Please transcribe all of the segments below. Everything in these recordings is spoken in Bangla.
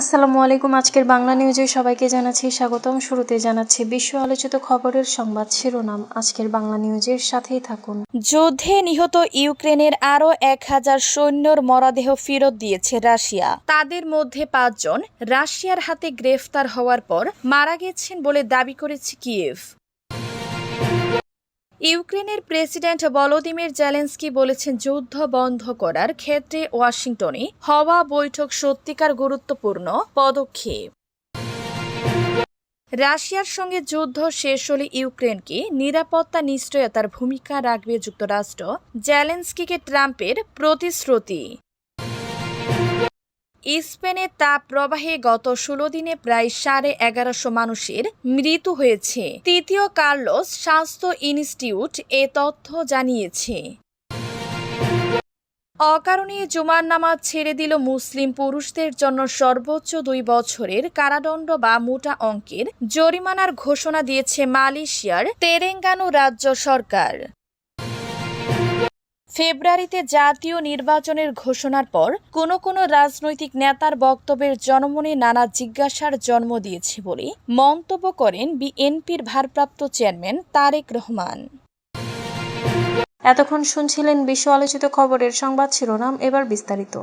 আসসালামু আলাইকুম, আজকের বাংলা নিউজে সবাইকে জানাচ্ছি স্বাগতম। শুরুতে জানাচ্ছি বিশ্ব আলোচিত খবরের সংবাদ শিরোনাম। আজকের বাংলা নিউজের সাথেই থাকুন। যুদ্ধে নিহত ইউক্রেনের আরও এক হাজার সৈন্যর মরদেহ ফেরত দিয়েছে রাশিয়া। তাদের মধ্যে পাঁচজন রাশিয়ার হাতে গ্রেফতার হওয়ার পর মারা গেছেন বলে দাবি করেছে কিয়েভ। ইউক্রেনের প্রেসিডেন্ট ভলোদিমির জেলেন্সকি বলেছেন যুদ্ধ বন্ধ করার ক্ষেত্রে ওয়াশিংটনে হওয়া বৈঠক সত্যিকার গুরুত্বপূর্ণ পদক্ষেপ। রাশিয়ার সঙ্গে যুদ্ধ শেষ হলে ইউক্রেনকে নিরাপত্তা নিশ্চয়তার ভূমিকা রাখবে যুক্তরাষ্ট্র। জেলেন্সকিকে ট্রাম্পের প্রতিশ্রুতি। স্পেনে তাপ প্রবাহে গত ষোলো দিনে প্রায় সাড়ে এগারোশো মানুষের মৃত্যু হয়েছে। তৃতীয় কার্লোস স্বাস্থ্য ইনস্টিটিউট এ তথ্য জানিয়েছে। অকারণে জুমার নামাজ ছেড়ে দিল মুসলিম পুরুষদের জন্য সর্বোচ্চ দুই বছরের কারাদণ্ড বা মোটা অঙ্কের জরিমানার ঘোষণা দিয়েছে মালয়েশিয়ার তেরেঙ্গানু রাজ্য সরকার। ফেব্রুয়ারিতে জাতীয় নির্বাচনের ঘোষণার পর কোন কোন রাজনৈতিক নেতার বক্তব্যের জনমনে নানা জিজ্ঞাসার জন্ম দিয়েছে বলে মন্তব্য করেন বিএনপির ভারপ্রাপ্ত চেয়ারম্যান তারেক রহমান। এতক্ষণ শুনছিলেন বিশ্ব আলোচিত খবরের সংবাদ শিরোনাম, এবার বিস্তারিত।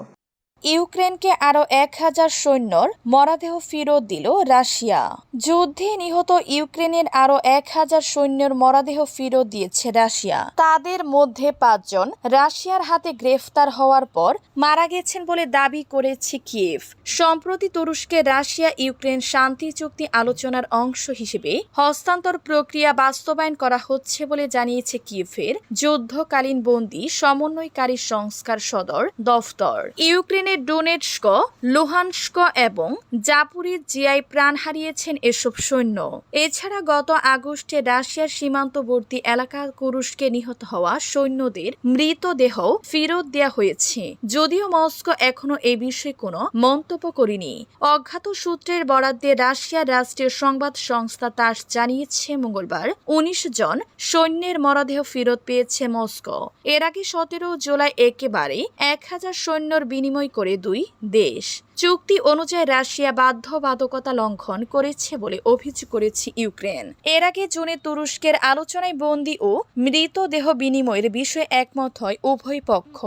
ইউক্রেনকে আরও এক হাজার সৈন্যর মরদেহ ফেরত দিল রাশিয়া। যুদ্ধে নিহত ইউক্রেনের আরও এক হাজার সৈন্যর মরদেহ ফেরত দিয়েছে রাশিয়া। তাদের মধ্যে পাঁচজন রাশিয়ার হাতে গ্রেফতার হওয়ার পর মারা গেছেন বলে দাবি করেছে কিয়েভ। সম্প্রতি তুরস্কে রাশিয়া ইউক্রেন শান্তি চুক্তি আলোচনার অংশ হিসেবে হস্তান্তর প্রক্রিয়া বাস্তবায়ন করা হচ্ছে বলে জানিয়েছে কিয়েভের যুদ্ধকালীন বন্দী সমন্বয়কারী সংস্কার সদর দফতর। ইউক্রেনের ডোনেটস্ক, লুহানস্ক এবং জাপুরি জিয়ায় প্রাণ হারিয়েছেন এসব সৈন্য। এছাড়া গত আগস্টে রাশিয়ার সীমান্তবর্তী এলাকা কুরুশকে নিহত হওয়া সৈন্যদের মৃতদেহ ফেরত দেওয়া হয়েছে। যদিও মস্কো এখনও এ বিষয়ে কোনো মন্তব্য করেনি। অজ্ঞাত সূত্রের বরাদ্দে রাশিয়ার রাষ্ট্রীয় সংবাদ সংস্থা তাস জানিয়েছে মঙ্গলবার। উনিশ জন সৈন্যের মরদেহ ফেরত পেয়েছে মস্কো। এর আগে সতেরো জুলাই একেবারে এক হাজার সৈন্যর বিনিময় দুই দেশ। চুক্তি অনুযায়ী রাশিয়া বাধ্যবাধকতা লঙ্ঘন করেছে বলে অভিযোগ করেছে ইউক্রেন। এর আগে জুনে তুরস্কের আলোচনায় বন্দী ও মৃতদেহ বিনিময়ের বিষয়ে একমত হয় উভয় পক্ষ।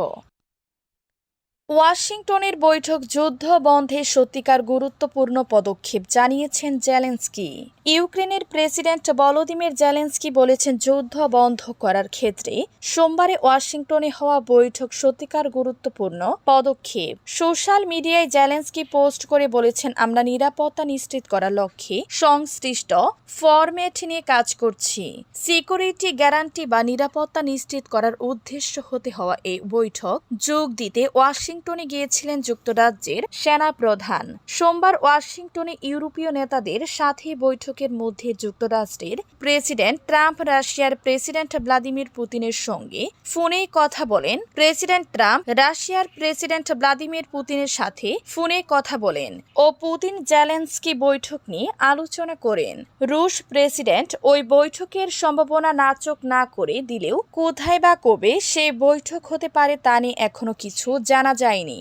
ওয়াশিংটনের বৈঠক যুদ্ধ বন্ধে সত্যিকার গুরুত্বপূর্ণ পদক্ষেপ, জানিয়েছেন জেলেন্সকি। ইউক্রেনের প্রেসিডেন্ট ভলোদিমির জেলেন্সকি বলেছেন যুদ্ধ বন্ধ করার ক্ষেত্রে সোমবারে ওয়াশিংটনে হওয়া বৈঠক সত্যিকার গুরুত্বপূর্ণ পদক্ষেপ। সোশ্যাল মিডিয়ায় জেলেন্সকি পোস্ট করে বলেছেন, আমরা নিরাপত্তা নিশ্চিত করার লক্ষ্যে সংশ্লিষ্ট ফরম্যাট নিয়ে কাজ করছি। সিকিউরিটি গ্যারান্টি বা নিরাপত্তা নিশ্চিত করার উদ্দেশ্য হতে হওয়া এই বৈঠক যোগ দিতে ওয়াশিংটনে গিয়েছিলেন যুক্তরাজ্যের সেনা প্রধান সোমবার ওয়াশিংটনে ইউরোপীয় নেতাদের সাথে বৈঠকের মধ্যে যুক্তরাষ্ট্রের প্রেসিডেন্ট ট্রাম্প, রাশিয়ার প্রেসিডেন্ট ভ্লাদিমির পুতিনের সঙ্গে ফোনে কথা বলেন। প্রেসিডেন্ট ট্রাম্প, রাশিয়ার প্রেসিডেন্ট ভ্লাদিমির পুতিনের সাথে ফোনে কথা বলেন ও পুতিন জেলেন্সকি বৈঠক নিয়ে আলোচনা করেন। রুশ প্রেসিডেন্ট ওই বৈঠকের সম্ভাবনা নাচক না করে দিলেও কোথায় বা কবে সে বৈঠক হতে পারে তা নিয়ে এখনও কিছু জানা যায়নি।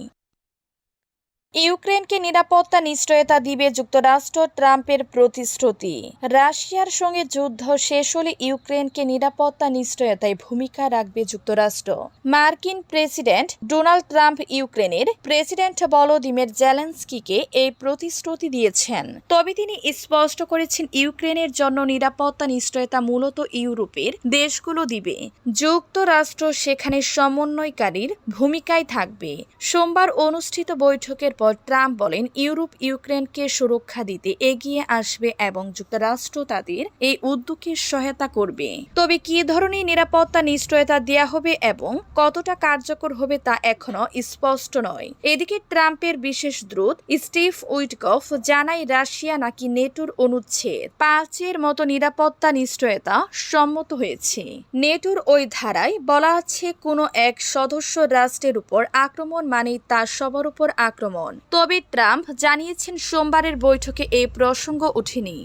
ইউক্রেনকে নিরাপত্তা নিশ্চয়তা দিবে যুক্তরাষ্ট্র ট্রাম্পের প্রতিশ্রুতি। রাশিয়ার সঙ্গে যুদ্ধ শেষ হলে ইউক্রেনকে নিরাপত্তা নিশ্চয়তায় ভূমিকা রাখবে যুক্তরাষ্ট্র। মার্কিন প্রেসিডেন্ট ডোনাল্ড ট্রাম্প ইউক্রেনের প্রেসিডেন্ট ভলোদিমির জেলেন্সকিকে এই প্রতিশ্রুতি দিয়েছেন। তবে তিনি স্পষ্ট করেছেন, ইউক্রেনের জন্য নিরাপত্তা নিশ্চয়তা মূলত ইউরোপের দেশগুলো দিবে। যুক্তরাষ্ট্র সেখানে সমন্বয়কারীর ভূমিকায় থাকবে। সোমবার অনুষ্ঠিত বৈঠকের পর ট্রাম্প বলেন, ইউরোপ ইউক্রেনকে সুরক্ষা দিতে এগিয়ে আসবে এবং যুক্তরাষ্ট্র তাদের এই উদ্যোগকে সহায়তা করবে। তবে কি ধরনের নিরাপত্তা নিশ্চয়তা দেয়া হবে এবং কতটা কার্যকর হবে তা এখনও স্পষ্ট নয়। এদিকে ট্রাম্পের বিশেষ দ্রুত স্টিভ উইটকফ জানায়, রাশিয়া নাকি নেটোর অনুচ্ছেদ পাঁচের মতো নিরাপত্তা নিশ্চয়তা সম্মত হয়েছে। নেটোর ওই ধারায় বলা আছে, কোনো এক সদস্য রাষ্ট্রের উপর আক্রমণ মানেই তা সবার উপর আক্রমণ। তবে ট্রাম্প জানিয়েছেন সোমবারের বৈঠকে এই প্রসঙ্গ ওঠেনি।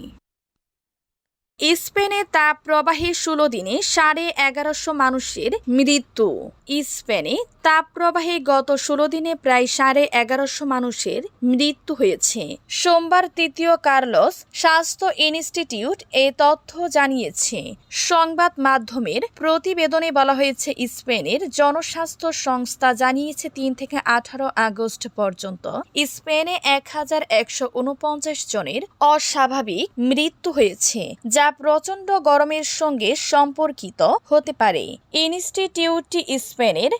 স্পেনে তাপ প্রবাহে ষোলো দিনে সাড়ে এগারোশো মানুষের মৃত্যু। স্পেনে তাপপ্রবাহে গত ষোলো দিনে প্রায় সাড়ে এগারোশো মানুষের মৃত্যু হয়েছে। সোমবার তৃতীয় কার্লস স্বাস্থ্য ইনস্টিটিউট এ তথ্য জানিয়েছে। সংবাদ মাধ্যমের প্রতিবেদনে বলা হয়েছে, স্পেনের জনস্বাস্থ্য সংস্থা জানিয়েছে, তিন থেকে আঠারো আগস্ট পর্যন্ত স্পেনে এক হাজার একশো উনপঞ্চাশ জনের অস্বাভাবিক মৃত্যু হয়েছে, যা প্রচণ্ড গরমের সঙ্গে সম্পর্কিত হতে পারে। ইনস্টিটিউটটি স্পেনের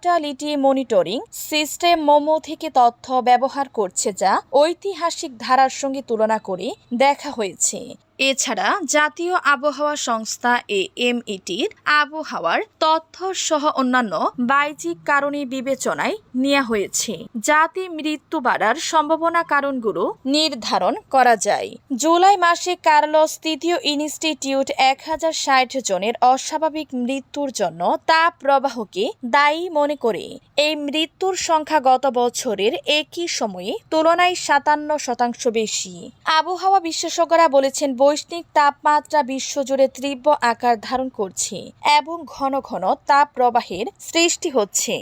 মর্টালিটি মনিটরিং সিস্টেম মোমো থেকে তথ্য ব্যবহার করছে যা ঐতিহাসিক ধারার সঙ্গে তুলনা করে দেখা হয়েছে। এছাড়া জাতীয় আবহাওয়া সংস্থা এ এমইটির আবহাওয়ার তথ্য সহ অন্যান্য বাহ্যিক কারণে বিবেচনায় নেওয়া হয়েছে। যাতে মৃত্যু বাড়ার সম্ভাবনা কারণগুলো নির্ধারণ করা যায়। জুলাই মাসে কার্লস তৃতীয় ইনস্টিটিউট এক হাজার ষাট জনের অস্বাভাবিক মৃত্যুর জন্য তাপ প্রবাহকে দায়ী মনে করে। এই মৃত্যুর সংখ্যা গত বছরের একই সময়ে তুলনায় সাতান্ন শতাংশ বেশি। আবহাওয়া বিশেষজ্ঞরা বলেছেন বৈশ্বিক তাপমাত্রা বিশ্বজুড়ে তীব্র আকার ধারণ করছে এবং ঘন ঘন তাপ প্রবাহের সৃষ্টি হচ্ছে।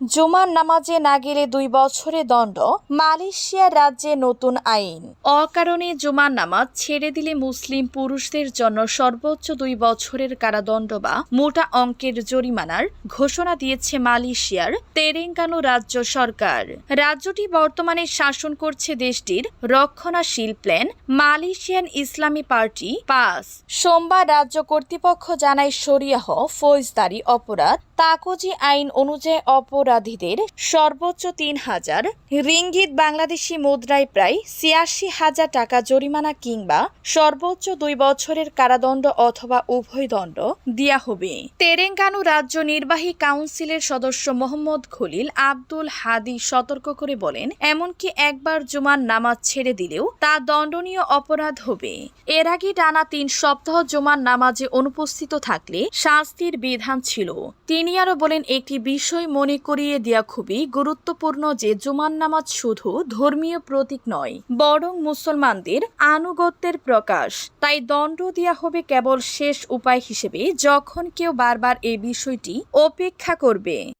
জুমার নামাজে না গেলে দুই বছরে দণ্ড, মালয়েশিয়ার রাজ্যে নতুন আইন। অকারণে জুমার নামাজ ছেড়ে দিলে মুসলিম পুরুষদের জন্য সর্বোচ্চ দুই বছরের কারাদণ্ড বা মোটা অঙ্কের জরিমানার ঘোষণা দিয়েছে মালয়েশিয়ার তেরেঙ্গানো রাজ্য সরকার। রাজ্যটি বর্তমানে শাসন করছে দেশটির রক্ষণাশীল প্ল্যান মালয়েশিয়ান ইসলামী পার্টি, পাস। সোমবার রাজ্য কর্তৃপক্ষ জানায় শরিয়াহ ফৌজদারি অপরাধ তাকজি আইন অনুযায়ী অপরাধীদের সর্বোচ্চ তিন হাজার, রিঙ্গিত বাংলাদেশি মুদ্রায় প্রায় ছিয়াশি হাজার টাকা জরিমানা কিংবা সর্বোচ্চ দুই বছরের কারাদণ্ড অথবা উভয় দণ্ড দেয়া হবে। তেরেঙ্গানু রাজ্য নির্বাহী কাউন্সিলের সদস্য মোহাম্মদ খলিল আব্দুল হাদি সতর্ক করে বলেন, এমনকি একবার জুমার নামাজ ছেড়ে দিলেও তা দণ্ডনীয় অপরাধ হবে। এর আগে টানা তিন সপ্তাহ জুমার নামাজে অনুপস্থিত থাকলে শাস্তির বিধান ছিল। তিনি আরও বলেন, একটি বিষয় মনে করিয়ে দেওয়া খুবই গুরুত্বপূর্ণ যে জুমান নামাজ শুধু ধর্মীয় প্রতীক নয়, বরং মুসলমানদের আনুগত্যের প্রকাশ। তাই দণ্ড দেওয়া হবে কেবল শেষ উপায় হিসেবে যখন কেউ বারবার এই বিষয়টি অপেক্ষা করবে।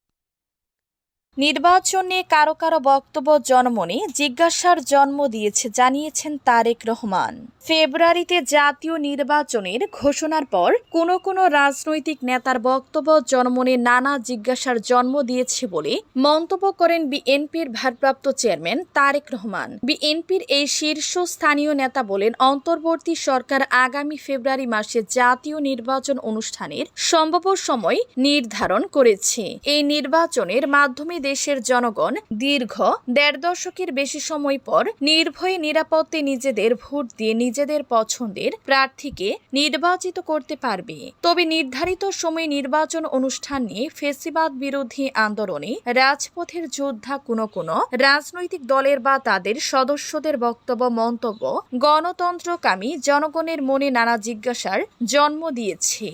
নির্বাচন কারও কারও বক্তব্য, জনমনে জিজ্ঞাসার জন্ম দিয়েছে, জানিয়েছেন তারেক রহমান। ফেব্রুয়ারিতে জাতীয় নির্বাচনের ঘোষণার পর কোনো কোনো রাজনৈতিক নেতার বক্তব্য, জনমনে নানা জিজ্ঞাসার জন্ম দিয়েছে বলে মন্তব্য করেন বিএনপির ভারপ্রাপ্ত চেয়ারম্যান তারেক রহমান। বিএনপির এই শীর্ষস্থানীয় নেতা বলেন, অন্তর্বর্তী সরকার আগামী ফেব্রুয়ারি মাসে জাতীয় নির্বাচন অনুষ্ঠানের সম্ভাব্য সময় নির্ধারণ করেছে। এই নির্বাচনের মাধ্যমে দেশের জনগণ দীর্ঘ দেড় দশকের বেশি সময় পর নির্ভয়ে নিরাপত্তে নিজেদের ভোট দিয়ে নিজেদের পছন্দের প্রার্থীকে নির্বাচিত করতে পারবে। তবে নির্ধারিত সময়ে নির্বাচন অনুষ্ঠান নিয়ে ফেসিবাদ বিরোধী আন্দোলনে রাজপথের যোদ্ধা কোনো কোনো রাজনৈতিক দলের বা তাদের সদস্যদের বক্তব্য, মন্তব্য গণতন্ত্রকামী জনগণের মনে নানা জিজ্ঞাসার জন্ম দিয়েছে।